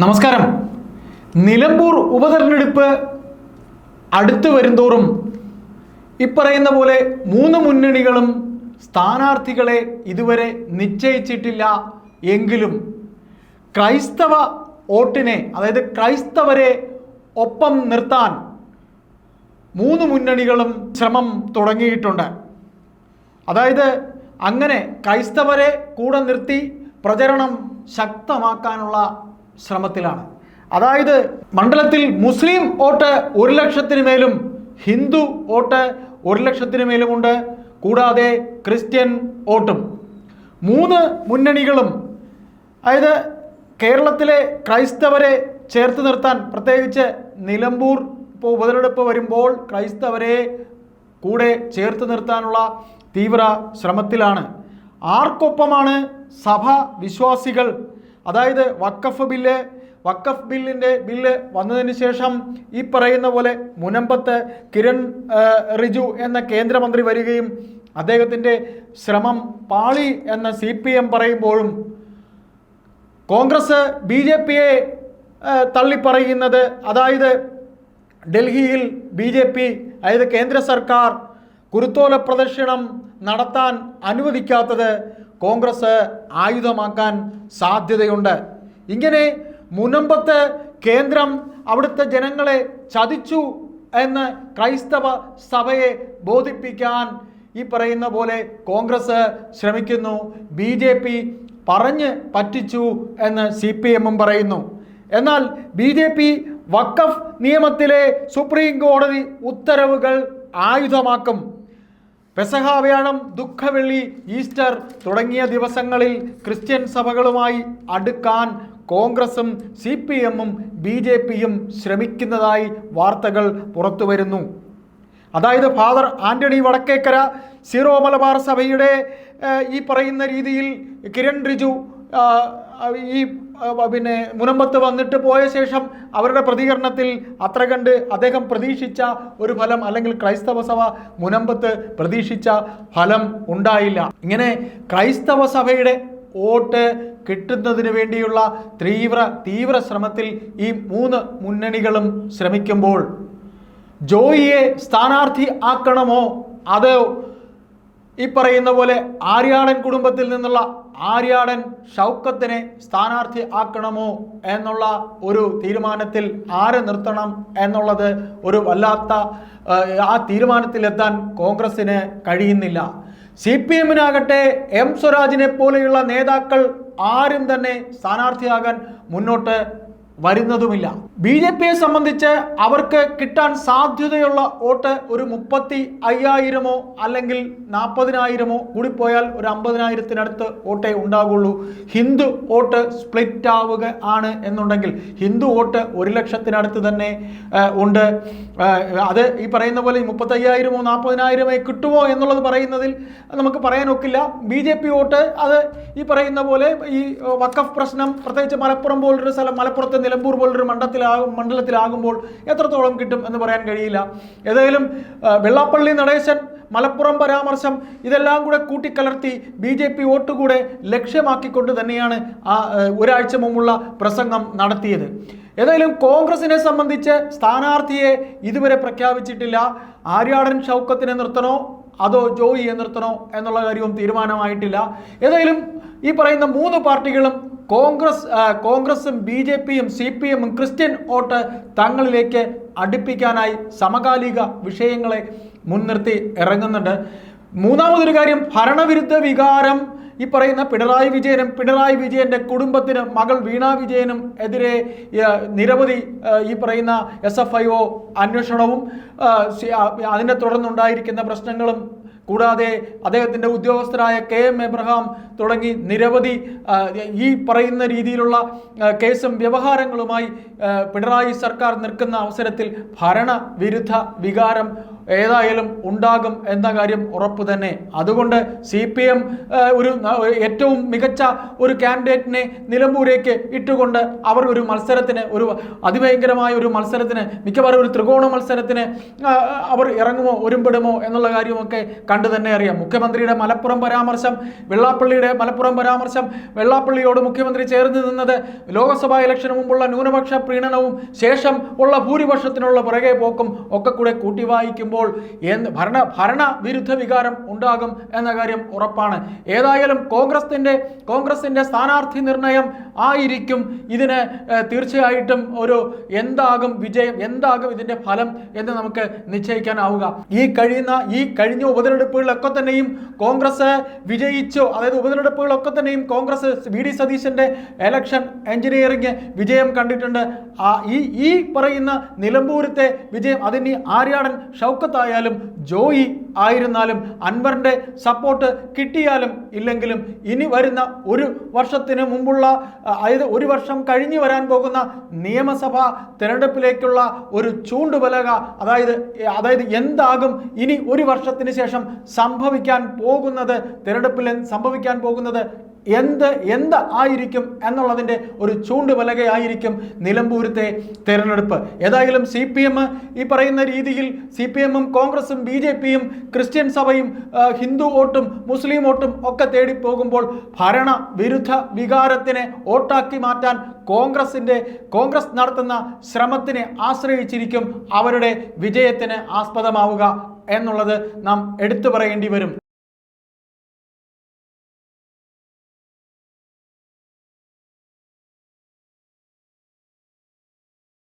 നമസ്കാരം. നിലമ്പൂർ ഉപതെരഞ്ഞെടുപ്പ് അടുത്തു വരുംതോറും ഇപ്പറയുന്ന പോലെ മൂന്ന് മുന്നണികളും സ്ഥാനാർത്ഥികളെ ഇതുവരെ നിശ്ചയിച്ചിട്ടില്ല എങ്കിലും ക്രൈസ്തവ വോട്ടിനെ അതായത് ക്രൈസ്തവരെ ഒപ്പം നിർത്താൻ മൂന്ന് മുന്നണികളും ശ്രമം തുടങ്ങിയിട്ടുണ്ട്. അതായത് അങ്ങനെ ക്രൈസ്തവരെ കൂടെ നിർത്തി പ്രചരണം ശക്തമാക്കാനുള്ള ശ്രമത്തിലാണ്. അതായത് മണ്ഡലത്തിൽ മുസ്ലിം വോട്ട് ഒരു ലക്ഷത്തിന് മേലും ഹിന്ദു വോട്ട് ഒരു ലക്ഷത്തിന് മേലുമുണ്ട്. കൂടാതെ ക്രിസ്ത്യൻ വോട്ടും. മൂന്ന് മുന്നണികളും അതായത് കേരളത്തിലെ ക്രൈസ്തവരെ ചേർത്ത് നിർത്താൻ പ്രത്യേകിച്ച് നിലമ്പൂർ ഇപ്പോൾ ഉപതെരഞ്ഞെടുപ്പ് വരുമ്പോൾ ക്രൈസ്തവരെ കൂടെ ചേർത്ത് നിർത്താനുള്ള തീവ്ര ശ്രമത്തിലാണ്. ആർക്കൊപ്പമാണ് സഭ വിശ്വാസികൾ അതായത് വക്കഫ് ബില്ല് വക്കഫ് ബില്ലിന്റെ ബില്ല് വന്നതിന് ശേഷം ഈ പറയുന്ന പോലെ മുനമ്പത്ത് കിരൺ റിജു എന്ന കേന്ദ്രമന്ത്രി വരികയും അദ്ദേഹത്തിന്റെ ശ്രമം പാളി എന്ന സി പി എം പറയുമ്പോഴും കോൺഗ്രസ് ബി ജെ പിയെ തള്ളിപ്പറയുന്നത് അതായത് ഡൽഹിയിൽ ബി ജെ പി അതായത് കേന്ദ്ര സർക്കാർ കുരുത്തോല പ്രദർശനം നടത്താൻ അനുവദിക്കാത്തത് കോൺഗ്രസ് ആയുധമാക്കാൻ സാധ്യതയുണ്ട്. ഇങ്ങനെ മുനമ്പത്ത് കേന്ദ്രം അവിടുത്തെ ജനങ്ങളെ ചതിച്ചു എന്ന് ക്രൈസ്തവ സഭയെ ബോധിപ്പിക്കാൻ ഈ പറയുന്ന പോലെ കോൺഗ്രസ് ശ്രമിക്കുന്നു. ബി ജെ പി പറഞ്ഞ് പറ്റിച്ചു എന്ന് സി പി എമ്മും പറയുന്നു. എന്നാൽ ബി ജെ പി വക്കഫ് നിയമത്തിലെ സുപ്രീം കോടതി ഉത്തരവുകൾ ആയുധമാക്കും. പെസഹ വ്യാഴം ദുഃഖവെള്ളി ഈസ്റ്റർ തുടങ്ങിയ ദിവസങ്ങളിൽ ക്രിസ്ത്യൻ സഭകളുമായി അടുക്കാൻ കോൺഗ്രസും സി പി എമ്മും ബി ജെ പിയും ശ്രമിക്കുന്നതായി വാർത്തകൾ പുറത്തു വരുന്നു അതായത് ഫാദർ ആന്റണി വടക്കേക്കര സീറോ മലബാർ സഭയുടെ ഈ പറയുന്ന രീതിയിൽ കിരൺ റിജു ഈ പിന്നെ മുനമ്പത്ത് വന്നിട്ട് പോയ ശേഷം അവരുടെ പ്രതികരണത്തിൽ അത്ര കണ്ട് അദ്ദേഹം പ്രതീക്ഷിച്ച ഒരു ഫലം അല്ലെങ്കിൽ ക്രൈസ്തവ സഭ മുനമ്പത്ത് പ്രതീക്ഷിച്ച ഫലം ഉണ്ടായില്ല. ഇങ്ങനെ ക്രൈസ്തവ സഭയുടെ വോട്ട് കിട്ടുന്നതിന് വേണ്ടിയുള്ള തീവ്ര തീവ്ര ശ്രമത്തിൽ ഈ മൂന്ന് മുന്നണികളും ശ്രമിക്കുമ്പോൾ ജോയിയെ സ്ഥാനാർത്ഥി ആക്കണമോ? അതോ ഈ പറയുന്ന പോലെ ആര്യാടൻ കുടുംബത്തിൽ നിന്നുള്ള ആര്യാടൻ ഷൗക്കത്തിനെ സ്ഥാനാർത്ഥി ആക്കണമോ എന്നുള്ള ഒരു തീരുമാനത്തിൽ ആരെ നിർത്തണം എന്നുള്ളത് ഒരു വല്ലാത്ത ആ, തീരുമാനത്തിലെത്താൻ കോൺഗ്രസ്സിന് കഴിയുന്നില്ല. സി പി എമ്മിനാകട്ടെ എം സ്വരാജിനെ പോലെയുള്ള നേതാക്കൾ ആരും തന്നെ സ്ഥാനാർത്ഥിയാകാൻ മുന്നോട്ട് വരുന്നതുമില്ല. ബി ജെ പിയെ സംബന്ധിച്ച് അവർക്ക് കിട്ടാൻ സാധ്യതയുള്ള വോട്ട് ഒരു മുപ്പത്തി അയ്യായിരമോ അല്ലെങ്കിൽ നാൽപ്പതിനായിരമോ കൂടിപ്പോയാൽ ഒരു അമ്പതിനായിരത്തിനടുത്ത് വോട്ടേ ഉണ്ടാകുള്ളൂ ഹിന്ദു വോട്ട് സ്പ്ലിറ്റ് ആവുക ആണ് എന്നുണ്ടെങ്കിൽ ഹിന്ദു വോട്ട് ഒരു ലക്ഷത്തിനടുത്ത് തന്നെ ഉണ്ട്. അത് ഈ പറയുന്ന പോലെ മുപ്പത്തി അയ്യായിരമോ നാൽപ്പതിനായിരമേ കിട്ടുമോ എന്നുള്ളത് പറയുന്നതിൽ നമുക്ക് പറയാനൊക്കില്ല ബി ജെ പി വോട്ട് അത് ഈ പറയുന്ന പോലെ ഈ വക്കഫ് പ്രശ്നം പ്രത്യേകിച്ച് മലപ്പുറം പോലൊരു സ്ഥലം മലപ്പുറത്ത് നിലമ്പൂർ പോലൊരു മണ്ഡലത്തിലാകും മണ്ഡലത്തിലാകുമ്പോൾ എത്രത്തോളം കിട്ടും എന്ന് പറയാൻ കഴിയില്ല. ഏതായാലും വെള്ളാപ്പള്ളി നടേശൻ മലപ്പുറം പരാമർശം ഇതെല്ലാം കൂടെ കൂട്ടിക്കലർത്തി ബി ജെ പി വോട്ട് കൂടെ ലക്ഷ്യമാക്കിക്കൊണ്ട് തന്നെയാണ് ആ ഒരാഴ്ച മുമ്പുള്ള പ്രസംഗം നടത്തിയത്. ഏതായാലും കോൺഗ്രസിനെ സംബന്ധിച്ച് സ്ഥാനാർത്ഥിയെ ഇതുവരെ പ്രഖ്യാപിച്ചിട്ടില്ല. ആര്യാടൻ ഷൗക്കത്തിനെ നിർത്തണോ? അതോ ജോയിയെ നിർത്തണോ? എന്നുള്ള കാര്യവും തീരുമാനമായിട്ടില്ല. ഏതായാലും ഈ പറയുന്ന മൂന്ന് പാർട്ടികളും കോൺഗ്രസ് കോൺഗ്രസും ബി ജെ പിയും സി പി എമ്മും ക്രിസ്ത്യൻ വോട്ട് തങ്ങളിലേക്ക് അടുപ്പിക്കാനായി സമകാലിക വിഷയങ്ങളെ മുൻനിർത്തി ഇറങ്ങുന്നുണ്ട്. മൂന്നാമതൊരു കാര്യം ഭരണവിരുദ്ധ വികാരം. ഈ പറയുന്ന പിണറായി വിജയനും പിണറായി വിജയന്റെ കുടുംബത്തിന് മകൾ വീണ വിജയനും എതിരെ നിരവധി ഈ പറയുന്ന എസ് എഫ് ഐ ഒ അന്വേഷണവും അതിനെ തുടർന്നുണ്ടായിരിക്കുന്ന പ്രശ്നങ്ങളും കൂടാതെ അദ്ദേഹത്തിന്റെ ഉദ്യോഗസ്ഥരായ കെ എം എബ്രഹാം തുടങ്ങി നിരവധി ഈ പറയുന്ന രീതിയിലുള്ള കേസും വ്യവഹാരങ്ങളുമായി പിണറായി സർക്കാർ നിൽക്കുന്ന അവസരത്തിൽ ഭരണവിരുദ്ധ വികാരം ഏതായാലും ഉണ്ടാകും എന്ന കാര്യം ഉറപ്പ് തന്നെ. അതുകൊണ്ട് സി പി എം ഒരു ഏറ്റവും മികച്ച ഒരു കാൻഡിഡേറ്റിനെ നിലമ്പൂരേക്ക് ഇട്ടുകൊണ്ട് അവർ ഒരു മത്സരത്തിന് ഒരു അതിഭയങ്കരമായ ഒരു മത്സരത്തിന് മിക്കവാറും ഒരു ത്രികോണ മത്സരത്തിന് അവർ ഇറങ്ങുമോ ഒരുമ്പെടുമോ എന്നുള്ള കാര്യമൊക്കെ കണ്ടു തന്നെ അറിയാം. മുഖ്യമന്ത്രിയുടെ മലപ്പുറം പരാമർശം വെള്ളാപ്പള്ളിയുടെ മലപ്പുറം പരാമർശം വെള്ളാപ്പള്ളിയോട് മുഖ്യമന്ത്രി ചേർന്ന് നിന്നത് ലോക്സഭാ ഇലക്ഷന് മുമ്പുള്ള ന്യൂനപക്ഷ പ്രീണനവും ശേഷം ഉള്ള ഭൂരിപക്ഷത്തിനുള്ള പുറകെ പോക്കും ഒക്കെ കൂടെ കൂട്ടി വായിക്കുമ്പോൾ എന്ത് ഭരണ ഭരണ വിരുദ്ധ വികാരം ഉണ്ടാകും എന്ന കാര്യം ഉറപ്പാണ്. ഏതായാലും കോൺഗ്രസിന്റെ കോൺഗ്രസിന്റെ സ്ഥാനാർത്ഥി നിർണയം ആയിരിക്കും. ഇതിന് തീർച്ചയായിട്ടും ഒരു എന്താകും വിജയം എന്താകും ഇതിന്റെ ഫലം എന്ന് നമുക്ക് നിശ്ചയിക്കാനാവുക. ഈ കഴിയുന്ന ഈ കഴിഞ്ഞ ഉപതെരഞ്ഞെടുപ്പുകളിലൊക്കെ തന്നെയും കോൺഗ്രസ് വിജയിച്ചോ. അതായത് ഉപതെരഞ്ഞെടുപ്പുകളൊക്കെ തന്നെയും കോൺഗ്രസ് വി ഡി സതീശന്റെ എലക്ഷൻ എഞ്ചിനീയറിംഗ് വിജയം കണ്ടിട്ടുണ്ട്. ഈ ഈ പറയുന്ന നിലമ്പൂരത്തെ വിജയം അതിന് ആര്യാടൻ ഷൗക്കത്തായാലും ജോയി ആയിരുന്നാലും അൻവറിന്റെ സപ്പോർട്ട് കിട്ടിയാലും ഇല്ലെങ്കിലും ഇനി വരുന്ന ഒരു വർഷത്തിന് മുമ്പുള്ള അതായത് ഒരു വർഷം കഴിഞ്ഞു വരാൻ പോകുന്ന നിയമസഭാ തിരഞ്ഞെടുപ്പിലേക്കുള്ള ഒരു ചൂണ്ടുപലക അതായത് അതായത് എന്താകും ഇനി ഒരു വർഷത്തിന് ശേഷം സംഭവിക്കാൻ പോകുന്നത് തെരഞ്ഞെടുപ്പിൽ സംഭവിക്കാൻ പോകുന്നത് എന്ത് എന്ത് ആയിരിക്കും എന്നുള്ളതിന്റെ ഒരു ചൂണ്ടുപലകയായിരിക്കും നിലമ്പൂരത്തെ തിരഞ്ഞെടുപ്പ്. ഏതായാലും സി പി എം ഈ പറയുന്ന രീതിയിൽ സി പി എമ്മും കോൺഗ്രസും ബി ജെ പിയും ക്രിസ്ത്യൻ സഭയും ഹിന്ദു വോട്ടും മുസ്ലിം വോട്ടും ഒക്കെ തേടി പോകുമ്പോൾ ഭരണ വിരുദ്ധ വികാരത്തിനെ വോട്ടാക്കി മാറ്റാൻ കോൺഗ്രസിന്റെ കോൺഗ്രസ് നടത്തുന്ന ശ്രമത്തിനെ ആശ്രയിച്ചിരിക്കും അവരുടെ വിജയത്തിന് ആസ്പദമാവുക എന്നുള്ളത് നാം എടുത്തു പറയേണ്ടി വരും.